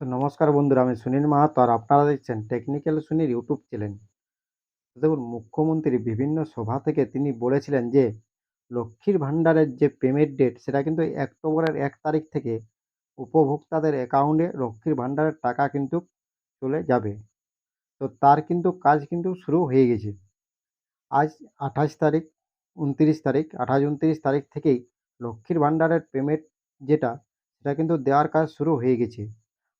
তো নমস্কার বন্ধুরা, আমি সুনীল মাহাতো আর আপনারা দেখছেন টেকনিক্যাল সুনীল ইউটিউব চ্যানেল। দেখুন, মুখ্যমন্ত্রী বিভিন্ন সভা থেকে তিনি বলেছিলেন যে, লক্ষ্মীর ভাণ্ডারের যে পেমেন্ট ডেট সেটা কিন্তু অক্টোবরের এক তারিখ থেকে উপভোক্তাদের অ্যাকাউন্টে লক্ষ্মীর ভাণ্ডারের টাকা কিন্তু চলে যাবে। তো তার কিন্তু কাজ কিন্তু শুরু হয়ে গেছে। আজ আঠাশ তারিখ, উনত্রিশ তারিখ, আঠাশ উনত্রিশ তারিখ থেকেই লক্ষ্মীর ভাণ্ডারের পেমেন্ট যেটা, সেটা কিন্তু দেওয়ার কাজ শুরু হয়ে গেছে।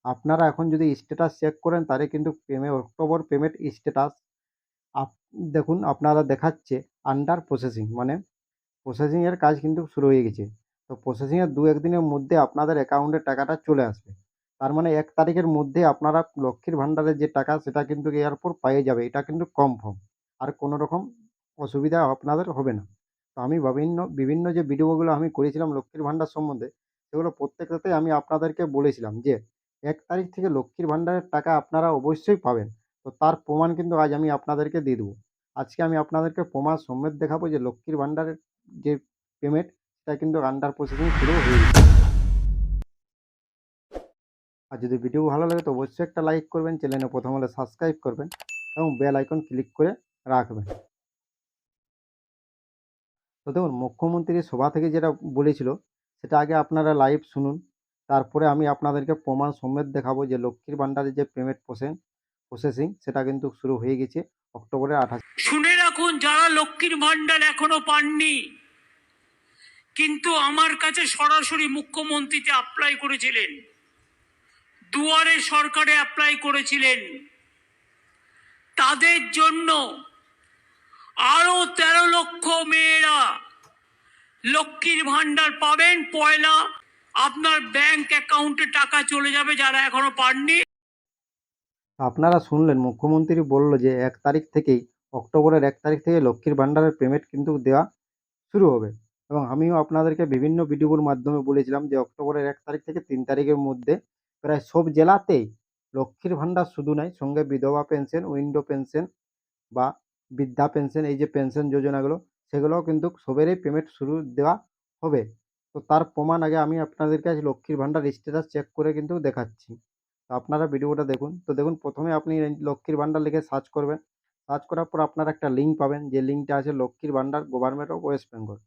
আপনারা এখন যদি স্ট্যাটাস চেক করেন, তাহলে কিন্তু পেমে অক্টোবর পেমেন্ট স্ট্যাটাস আপ, দেখুন আপনারা দেখাচ্ছে আন্ডার প্রসেসিং মানে প্রসেসিংয়ের কাজ কিন্তু শুরু হয়ে গেছে। তো প্রসেসিংয়ের দু একদিনের মধ্যে আপনাদের অ্যাকাউন্টে টাকাটা চলে আসবে। তার মানে এক তারিখের মধ্যে আপনারা লক্ষ্মীর ভাণ্ডারের যে টাকা, সেটা কিন্তু এয়ারপোর্ট পেয়ে যাবে। এটা কিন্তু কনফার্ম আর কোনো রকম অসুবিধা আপনাদের হবে না। তো আমি বিভিন্ন বিভিন্ন যে ভিডিওগুলো আমি করেছিলাম লক্ষ্মীর ভাণ্ডার সম্বন্ধে, সেগুলো প্রত্যেকটাতেই আমি আপনাদেরকে বলেছিলাম যে এক তারিখ থেকে লক্ষ্মীর ভাণ্ডারের টাকা আপনারা অবশ্যই পাবেন। তো তার প্রমাণ কিন্তু আজ আমি আপনাদেরকে দিয়ে দেবো। আজকে আমি আপনাদেরকে প্রমাণ সমেত দেখাবো যে লক্ষ্মীর ভাণ্ডারের যে পেমেন্ট সেটা কিন্তু আন্ডার প্রসেসিং শুরু হয়ে গেছে। আর যদি ভিডিও ভালো লাগে তো অবশ্যই একটা লাইক করবেন চ্যানেলে প্রথম হলে সাবস্ক্রাইব করবেন এবং বেল আইকন ক্লিক করে রাখবেন। তো দেখুন মুখ্যমন্ত্রী সভা থেকে যেটা বলেছিল, সেটা আগে আপনারা লাইভ শুনুন। তারপরে আমি আপনাদেরকে প্রমাণ সমেত দেখাবো যে লক্ষ্মীর ভাণ্ডারের যে পেমেন্ট প্রসেস প্রসেসিং সেটা কিন্তু শুরু হয়ে গেছে অক্টোবরের আঠাশ শুনে রাখুন, যারা লক্ষ্মীর ভাণ্ডার এখনও পাননি, কিন্তু আমার কাছে সরাসরি মুখ্যমন্ত্রীতে অ্যাপ্লাই করেছিলেন। দুয়ারে সরকারে অ্যাপ্লাই করেছিলেন। তাদের জন্য আরও তেরো লক্ষ মেয়েরা লক্ষ্মীর ভাণ্ডার পাবেন, পয়লা আপনার ব্যাংক অ্যাকাউন্টে টাকা চলে যাবে যারা এখনও পাননি। আপনারা শুনলেন, মুখ্যমন্ত্রী বলল যে এক তারিখ থেকেই, অক্টোবরের এক তারিখ থেকে লক্ষ্মীর ভাণ্ডারের পেমেন্ট কিন্তু দেওয়া শুরু হবে। এবং আমিও আপনাদেরকে বিভিন্ন ভিডিওর মাধ্যমে বলেছিলাম যে অক্টোবরের এক তারিখ থেকে তিন তারিখের মধ্যে প্রায় সব জেলাতেই লক্ষ্মীর ভাণ্ডার শুধু নয় সঙ্গে বিধবা পেনশন উইন্ডো পেনশন বা বৃদ্ধা পেনশন এই যে পেনশন যোজনাগুলো, সেগুলোও কিন্তু সবেরই পেমেন্ট শুরু দেওয়া হবে। তো তার প্রমাণ আগে আমি আপনাদের কাছে লক্ষ্মীর ভাণ্ডার স্ট্যাটাস চেক করে কিন্তু দেখাচ্ছি। তো আপনারা ভিডিওটা দেখুন। তো দেখুন, প্রথমে আপনি লক্ষ্মীর ভাণ্ডার লিখে সার্চ করবেন। সার্চ করার পর আপনারা একটা লিঙ্ক পাবেন। যে লিঙ্কটা আছে লক্ষ্মীর ভাণ্ডার গভর্নমেন্ট অফ ওয়েস্ট বেঙ্গল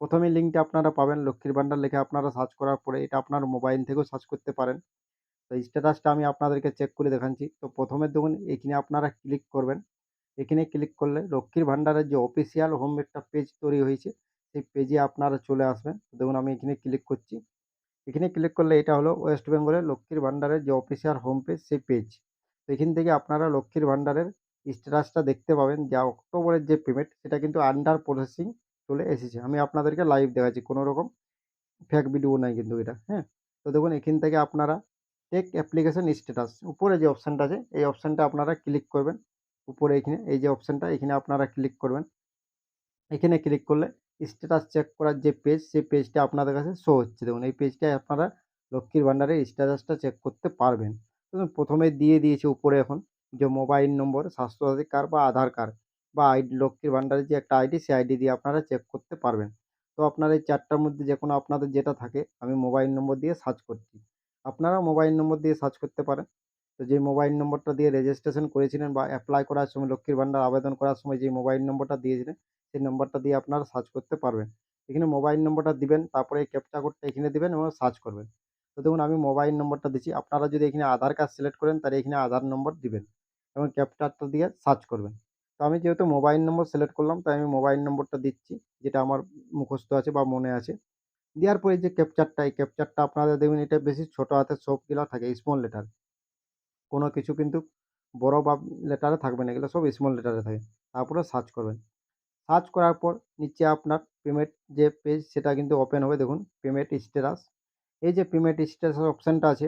প্রথমে লিঙ্কটা আপনারা পাবেন লক্ষ্মীর ভাণ্ডার লিখে আপনারা সার্চ করার পরে এটা আপনার মোবাইল থেকেও সার্চ করতে পারেন। তো স্ট্যাটাসটা আমি আপনাদেরকে চেক করে দেখাচ্ছি। তো প্রথমে দেখুন, এখানে আপনারা ক্লিক করবেন। এখানে ক্লিক করলে লক্ষ্মীর ভাণ্ডারের যে অফিসিয়াল হোম একটা পেজ তৈরি হয়েছে। সেই পেজে আপনারা চলে আসবেন। দেখুন আমি এখানে ক্লিক করছি। এখানে ক্লিক করলে এটা হলো ওয়েস্ট বেঙ্গলের লক্ষ্মীর ভাণ্ডারের যে অফিসিয়াল হোম পেজ সেই পেজ তো এখান থেকে আপনারা লক্ষ্মীর ভাণ্ডারের স্ট্যাটাসটা দেখতে পাবেন। যা অক্টোবরের যে পেমেন্ট সেটা কিন্তু আন্ডার প্রসেসিং চলে এসেছে। আমি আপনাদেরকে লাইভ দেখাচ্ছি, কোনো রকম ফেক ভিডিও নাই কিন্তু এটা হ্যাঁ? তো দেখুন এখান থেকে আপনারা টেক অ্যাপ্লিকেশন স্ট্যাটাস উপরে যে অপশানটা আছে, এই অপশানটা আপনারা ক্লিক করবেন। উপরে এখানে, এই যে অপশানটা এখানে আপনারা ক্লিক করবেন। এখানে ক্লিক করলে স্ট্যাটাস চেক করার যে পেজ সেই পেজটা আপনাদের কাছে শো হচ্ছে। দেখুন, এই পেজটায় আপনারা লক্ষ্মীর ভাণ্ডারের স্ট্যাটাসটা চেক করতে পারবেন। প্রথমে দিয়ে দিয়েছে উপরে এখন যে মোবাইল নম্বর স্বাস্থ্যসাথী কার্ড বা আধার কার্ড বা আইডি লক্ষ্মীর ভাণ্ডারের যে একটা আইডি সেই আইডি দিয়ে আপনারা চেক করতে পারবেন। তো আপনার এই চারটার মধ্যে যে কোনো আপনাদের যেটা থাকে, আমি মোবাইল নম্বর দিয়ে সার্চ করছি। আপনারা মোবাইল নম্বর দিয়ে সার্চ করতে পারেন। তো যে মোবাইল নম্বরটা দিয়ে রেজিস্ট্রেশন করেছিলেন বা অ্যাপ্লাই করার সময়, লক্ষ্মীর ভাণ্ডার আবেদন করার সময় যে মোবাইল নম্বরটা দিয়েছিলেন, সেই নম্বরটা দিয়ে আপনারা সার্চ করতে পারবেন। এখানে মোবাইল নম্বরটা দিবেন, তারপরে এই ক্যাপচা কোডটা এখানে দিবেন এবং সার্চ করবেন। তো দেখুন, আমি মোবাইল নম্বরটা দিচ্ছি আপনারা যদি এখানে আধার কার্ড সিলেক্ট করেন, তাহলে এখানে আধার নম্বর দিবেন এবং ক্যাপচারটা দিয়ে সার্চ করবেন। তো আমি যেহেতু মোবাইল নম্বর সিলেক্ট করলাম, তাই আমি মোবাইল নম্বরটা দিচ্ছি, যেটা আমার মুখস্থ আছে বা মনে আছে। দেওয়ার পরে যে ক্যাপচারটা এই ক্যাপচারটা আপনাদের দেখবেন এটা বেশি ছোটো হাতের সবগুলা থাকে স্মল লেটার কোনো কিছু কিন্তু বড় বা লেটারে থাকবে না, এগুলো সব স্মল লেটারে থাকে। তারপরে সার্চ করবেন। সার্চ করার পর নিচে আপনার পেমেন্ট যে পেজ সেটা কিন্তু ওপেন হবে। দেখুন পেমেন্ট স্ট্যাটাস এই যে পেমেন্ট স্ট্যাটাস অপশানটা আছে,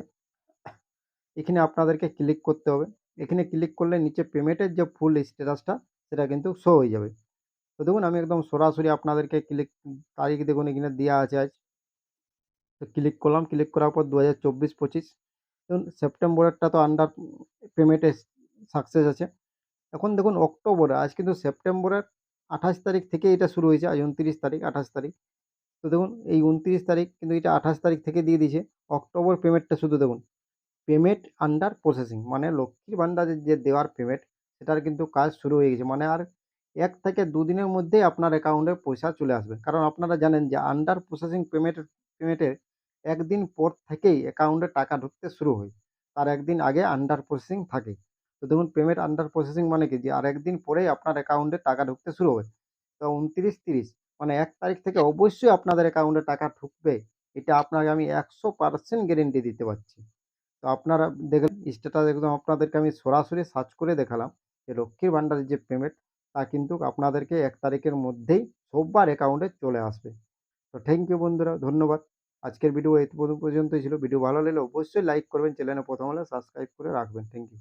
এখানে আপনাদেরকে ক্লিক করতে হবে। এখানে ক্লিক করলে নিচে পেমেন্টের যে ফুল স্ট্যাটাসটা সেটা কিন্তু শো হয়ে যাবে। তো দেখুন, আমি একদম সরাসরি আপনাদেরকে ক্লিক তারিখ দেখুন, এখানে দেওয়া আছে আজ। তো ক্লিক করলাম। ক্লিক করার পর দু হাজার চব্বিশ পঁচিশ। দেখুন, সেপ্টেম্বরেরটা তো আন্ডার পেমেন্টে সাকসেস আছে। এখন দেখুন, অক্টোবরে, আজ কিন্তু সেপ্টেম্বরের আঠাশ তারিখ থেকে এটা শুরু হয়েছে, আজ উনত্রিশ তারিখ, আঠাশ তারিখ। তো দেখুন, এই উনত্রিশ তারিখ কিন্তু এটা আঠাশ তারিখ থেকে দিয়ে দিয়েছে, অক্টোবর পেমেন্টটা শুধু দেখুন। পেমেন্ট আন্ডার প্রসেসিং মানে লক্ষ্মীর ভান্ডারের যে দেওয়ার পেমেন্ট, সেটার কিন্তু কাজ শুরু হয়ে গেছে। মানে আর এক থেকে দুদিনের মধ্যেই আপনার অ্যাকাউন্টে পয়সা চলে আসবে। কারণ আপনারা জানেন যে আন্ডার প্রসেসিং পেমেন্টের পেমেন্টের একদিন পর থেকেই অ্যাকাউন্টে টাকা ঢুকতে শুরু হয়। তার একদিন আগে আন্ডার প্রসেসিং থাকে। তো দেখুন পেমেন্ট আন্ডার প্রসেসিং মানে কি? যে আর একদিন পরেই আপনার অ্যাকাউন্টে টাকা ঢুকতে শুরু হবে তো উনত্রিশ তিরিশ মানে এক তারিখ থেকে অবশ্যই আপনাদের অ্যাকাউন্টে টাকা ঢুকবে। এটা আপনাকে আমি একশো পার্সেন্ট গ্যারেন্টি দিতে পারছি। তো আপনারা দেখেন স্ট্যাটাস একদম আপনাদেরকে আমি সরাসরি সার্চ করে দেখালাম যে লক্ষ্মীর ভান্ডারের যে পেমেন্ট তা কিন্তু আপনাদেরকে এক তারিখের মধ্যেই সববার অ্যাকাউন্টে চলে আসবে। তো থ্যাংক ইউ বন্ধুরা, ধন্যবাদ। আজকের ভিডিও এই পর্যন্তই ছিল। ভিডিও ভালো লাগলে অবশ্যই লাইক করবেন চ্যানেলে প্রথম হলে সাবস্ক্রাইব করে রাখবেন। Thank you